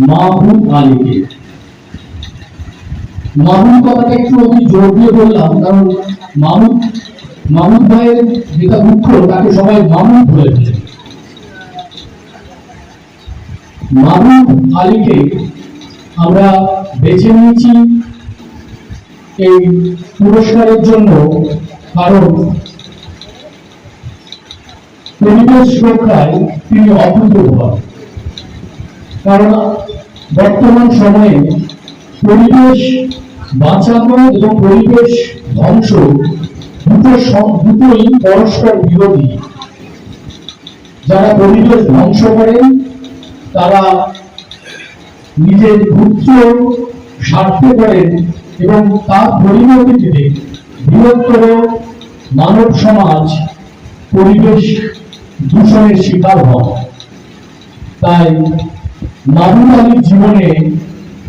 মাহবুব আলীকে মাহবুব কথাটা একটু আমি জোর দিয়ে বললাম, কারণ মাহমুদ মাহমুদ ভাইয়ের যেটা দুঃখ, তাকে সবাই মাহমুদ বলে ফেলে। মাহবুব আলীকে আমরা বেছে নিয়েছি এই পুরস্কারের জন্য, কারণ পরিবেশ রক্ষায় তিনি অভূতপূর্ব। কারণ বর্তমান সময়ে পরিবেশ বাঁচানো এবং পরিবেশ ধ্বংস দুটো দুটোই পরস্পর বিরোধী। যারা পরিবেশ ধ্বংস করেন তারা নিজের ক্ষুদ্র স্বার্থে করেন এবং তার পরিণতিতে বৃহত্তর মানব সমাজ পরিবেশ দূষণের শিকার হয়। তাই মাহবুব আলীর জীবনে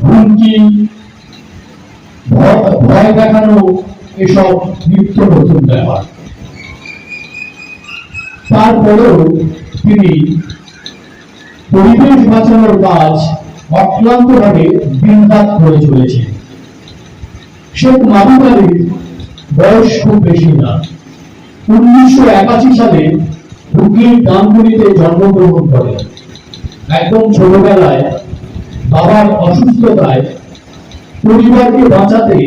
হুমকি, ভয়- দেখানো এসব নিত্য নতুন ব্যাপার। তারপরেও তিনি পরিবেশ বাঁচানোর কাজ অক্লান্তভাবে দিনরাত করে চলেছেন। শেখ মাহবুব আলীর বয়স খুব বেশি না। উনিশশো একাশি সালে হুগলির গাঙ্গুলিতে জন্মগ্রহণ করেন। একদম ছোটবেলায় বাবার অসুস্থতায় পরিবারকে বাঁচাতে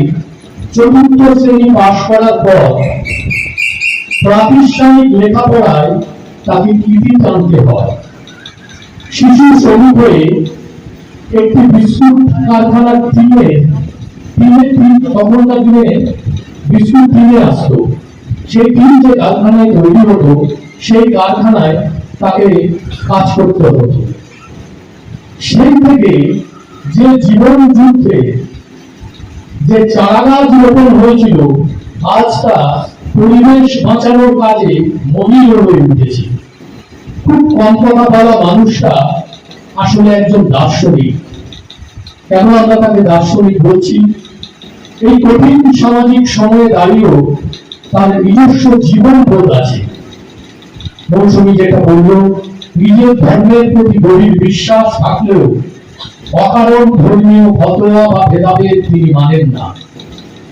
চতুর্থ শ্রেণি পাশ করার পর প্রাতিষ্ঠানিক লেখাপড়ায় তাকে কৃতি টানতে হয়। শিশু শ্রমিক হয়ে একটি বিস্কুট কারখানার টিমে টিমে টিম তখনকার দিনে বিস্কুট টিমে আসতো। সেই টিম যে কারখানায় তৈরি হতো, সেই কারখানায় তাকে কাজ করতে হতো। সেই থেকে যে জীবন যুদ্ধে যে চারাগাছ রোপণ হয়েছিল আজ তা পরিবেশ বাঁচানোর কাজে মহিল হয়ে উঠেছে। খুব কম কথা বলা মানুষটা আসলে একজন দার্শনিক। কেন আমরা তাকে দার্শনিক বলছি? এই কঠিন সামাজিক সময়ে দাঁড়িয়েও তার নিজস্ব জীবন বোধ আছে। মৌসুমী যেটা বলল নিজের ধর্মের প্রতি গভীর বিশ্বাস থাকলেও অকারণ ধর্মীয় ফতোয়া বা ভেদাভেদ তিনি মানেন না।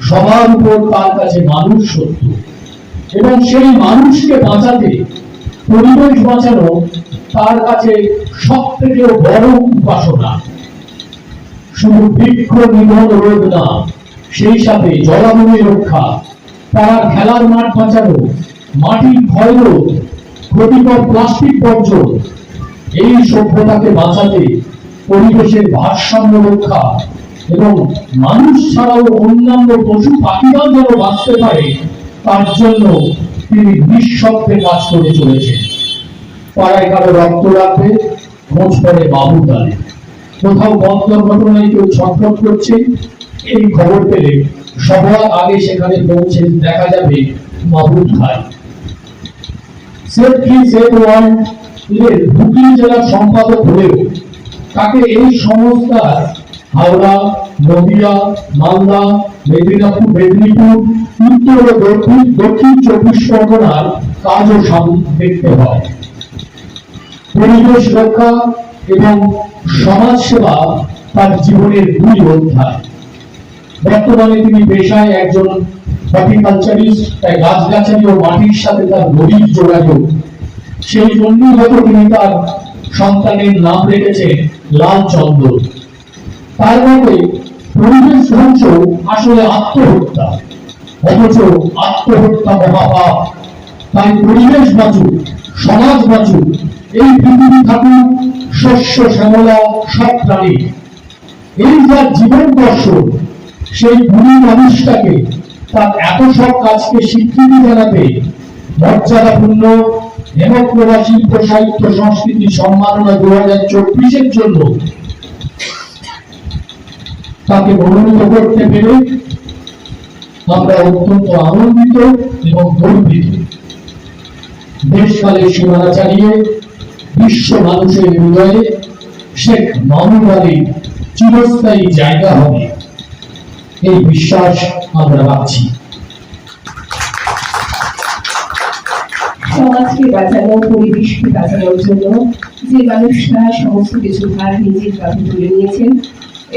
সবার উপর তার কাছে মানুষ সত্য। এবং সেই মানুষকে বাঁচাতে পরিবেশ বাঁচানো তার কাছে সব থেকে বড় উপাসনা। শুধু বৃক্ষ নিধন রোধ না, সেই সাথে জলাভূমি রক্ষা, তারা খেলার মাঠ বাঁচানো, মাটির ক্ষয় রোধ ক্ষতিকর প্লাস্টিক বর্জন এই সভ্যতাকে বাঁচাতে পরিবেশের ভারসাম্য রক্ষা এবং মানুষ ছাড়াও অন্যান্য পশু পাখিরাও যেন বাঁচতে পারে, তার জন্য তিনি নিঃশব্দে কাজ করে চলেছেন। পাড়ায় কারও রক্ত রাখবে খোঁজ করে বাবু তালে কোথাও পথ দুর্ঘটনায় কেউ ছটফট করছে, এই খবর পেলে সবার আগে সেখানে পৌঁছে দেখা যাবে মাহবুব খাই সেভ কি সেভ ওয়ার্ল্ড এর হুগলি জেলার সম্পাদক হলেও তাকে এই সংস্থার হাওড়া, নদিয়া, মালদা, মেদিনীপুর মেদিনীপুর, উত্তর ও দক্ষিণ দক্ষিণ চব্বিশ পরগনার কাজও দেখতে হয়। পরিবেশ রক্ষা এবং সমাজ সেবা তার জীবনের দুই অধ্যায়। বর্তমানে তিনি পেশায় একজন তাই গাছগাছালি ও মাটির সাথে তার গভীর যোগাযোগ। সেই জন্যই হয়তো তিনি তার সন্তানের নাম রেখেছেন লাল চন্দ্র তার মতে পরিবেশ ধ্বংস আসলে আত্মহত্যা, অথচ আত্মহত্যা মহাপাপ। তাই পরিবেশ বাঁচুক, সমাজ বাঁচুক, এই পৃথিবী থাকুক শস্য, শ্যামলা, সব প্রাণী। এই যার জীবন দর্শন, সেই গুণী মানুষটাকে তার এত সব কাজকে স্বীকৃতি জানাতে মর্যাদাপূর্ণ শিল্প সাহিত্য সংস্কৃতি সম্মাননা দু হাজার চব্বিশের জন্য তাকে মনোনীত করতে পেরে আমরা অত্যন্ত আনন্দিত এবং গর্বিত। দেশকালের সীমানা বিশ্ব মানুষের হৃদয়ে শেখ মাহমুদ আলীর চিরস্থায়ী জায়গা হবে। এই বিশ্বাস আমরা রাখছি সমাজকে বাঁচানো পরিবেশকে বাঁচানোর জন্য যে মানুষরা সমস্ত কিছু ভার নিজের কাঁধে তুলে নিয়েছেন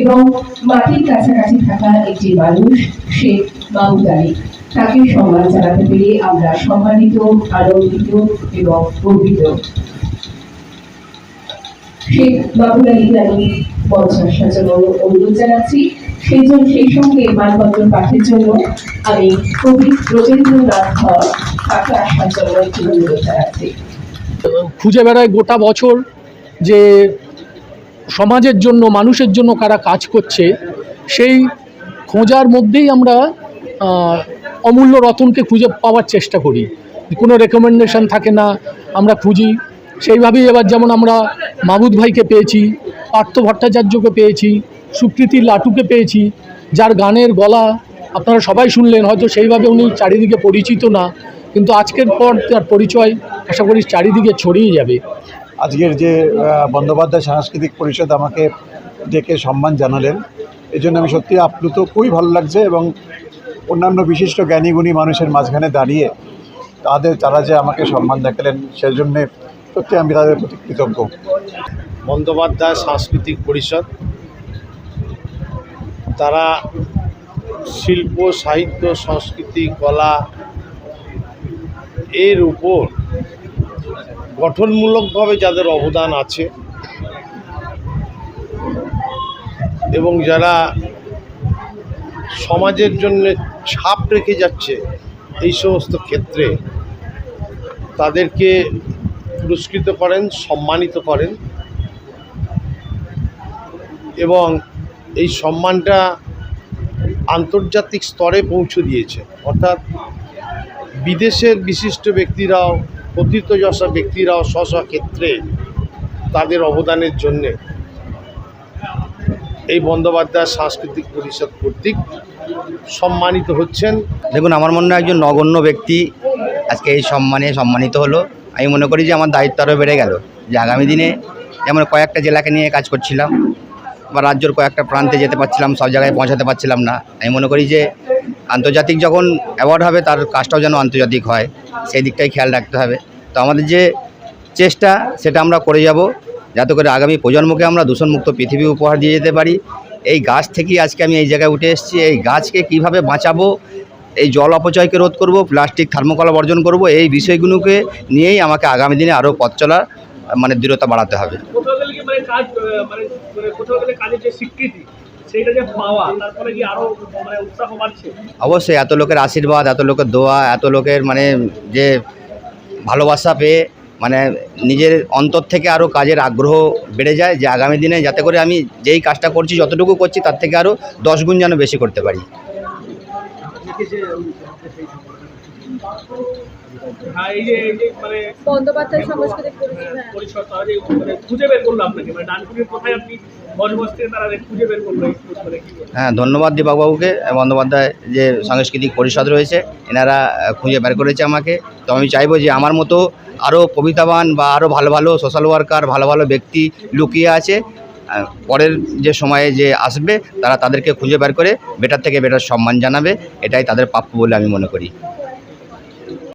এবং মাটির কাছাকাছি থাকা একটি মানুষ, সে মাহমুদ আলী তাকে সম্মান জানাতে পেরে আমরা সম্মানিত, আনন্দিত এবং গর্বিত। সেই মাহমুদ আলীকে আমি আসার অনুরোধ জানাচ্ছি। সেই জন্য সেই সঙ্গে মানপত্র পাঠের জন্য আমি কবি রবীন্দ্রনাথ ধর তাকে আসার জন্য একটি অনুরোধ জানাচ্ছি। খুঁজে বেড়ায় গোটা বছর যে সমাজের জন্য, মানুষের জন্য কারা কাজ করছে, সেই খোঁজার মধ্যেই আমরা অমূল্য রতনকে খুঁজে পাওয়ার চেষ্টা করি। কোনো রেকমেন্ডেশন থাকে না, আমরা খুঁজি। সেইভাবেই এবার যেমন আমরা মাহবুদ ভাইকে পেয়েছি, পার্থ ভট্টাচার্যকে পেয়েছি সুকৃতি লাটুকে পেয়েছি যার গানের গলা আপনারা সবাই শুনলেন হয়তো সেইভাবে উনি চারিদিকে পরিচিত না কিন্তু আজকের পর তার পরিচয় আশা করি চারিদিকে ছড়িয়ে যাবে। আজকের যে বন্দ্যোপাধ্যায় সাংস্কৃতিক পরিষদ আমাকে ডেকে সম্মান জানালেন এই জন্য আমি সত্যি আপ্লুত খুবই ভালো লাগছে এবং অন্যান্য বিশিষ্ট জ্ঞানীগুণী মানুষের মাঝখানে দাঁড়িয়ে তাদের তারা যে আমাকে সম্মান দেখালেন সেই জন্যে সত্যি আমি তাদের প্রতি কৃতজ্ঞ। বন্দ্যোপাধ্যায় সাংস্কৃতিক পরিষদ তারা শিল্প, সাহিত্য, সংস্কৃতি, কলা এর উপর গঠনমূলকভাবে যাদের অবদান আছে এবং যারা সমাজের জন্য ছাপ রেখে যাচ্ছে এই সমস্ত ক্ষেত্রে তাদেরকে পুরস্কৃত করেন, সম্মানিত করেন এবং এই সম্মানটা আন্তর্জাতিক স্তরে পৌঁছে দিয়েছে। অর্থাৎ বিদেশের বিশিষ্ট ব্যক্তিরাও প্রথিতযশা ব্যক্তিরাও স্ব স্ব ক্ষেত্রে তাদের অবদানের জন্যে এই বন্দ্যোপাধ্যায় সাংস্কৃতিক পরিষদ কর্তৃক সম্মানিত হচ্ছেন। দেখুন, আমার মনে হয় একজন নগণ্য ব্যক্তি আজকে এই সম্মানে সম্মানিত হলো। আমি মনে করি যে আমার দায়িত্ব আরও বেড়ে গেল। যে আগামী দিনে যেমন কয়েকটা জেলাকে নিয়ে কাজ করছিলাম বা রাজ্যর কয়েকটা প্রান্তে যেতে পারছিলাম, সব জায়গায় পৌঁছাতে পারছিলাম না। আমি মনে করি যে আন্তর্জাতিক যখন অ্যাওয়ার্ড হবে, তার কাজটাও যেন আন্তর্জাতিক হয়। সেই দিকটাই খেয়াল রাখতে হবে। তো আমাদের যে চেষ্টা, সেটা আমরা করে যাব। যাতে করে আগামী প্রজন্মকে আমরা দূষণমুক্ত পৃথিবী উপহার দিয়ে যেতে পারি। এই গাছ থেকেই আজকে আমি এই জায়গায় উঠে এসেছি। এই গাছকে কীভাবে বাঁচাবো, এই জল অপচয়কে রোধ করব, প্লাস্টিক থার্মোকলা বর্জন করব, এই বিষয়গুলোকে নিয়েই আমাকে আগামী দিনে আরও পথ চলার মানে দৃঢ়তা বাড়াতে হবে। কাজ মানে মানে কোথাও গেলে কাজের যে স্বীকৃতি মানে অবশ্যই, এত লোকের আশীর্বাদ, এত লোকের দোয়া, এত লোকের মানে যে ভালোবাসা পেয়ে মানে নিজের অন্তর থেকে আরও কাজের আগ্রহ বেড়ে যায়, যে আগামী দিনে যাতে করে আমি যেই কাজটা করছি, যতটুকু করছি, তার থেকে আরও দশ গুণ যেন বেশি করতে পারি হ্যাঁ এই যে এই যে মানে বন্দ্যোপাধ্যায় সাংস্কৃতিক পরিষদ হ্যাঁ। তারা যে মানে খুঁজে বের করল আপনাকে মানে ডানকুনির কোথায় আপনি মানে? হ্যাঁ ধন্যবাদ দীপকবাবুকে বন্দ্যোপাধ্যায় যে সাংস্কৃতিক পরিষদ রয়েছে এনারা খুঁজে বের করেছে আমাকে তো আমি চাইব যে আমার মতো আরও কবিতাবান বা আরও ভালো ভালো সোশ্যাল ওয়ার্কার ভালো ভালো ব্যক্তি লুকিয়ে আছে পরের যে সময়ে যে আসবে, তারা তাদেরকে খুঁজে বার করে, বেটার থেকে বেটার সম্মান জানাবে, এটাই তাদের প্রাপ্য বলে আমি মনে করি।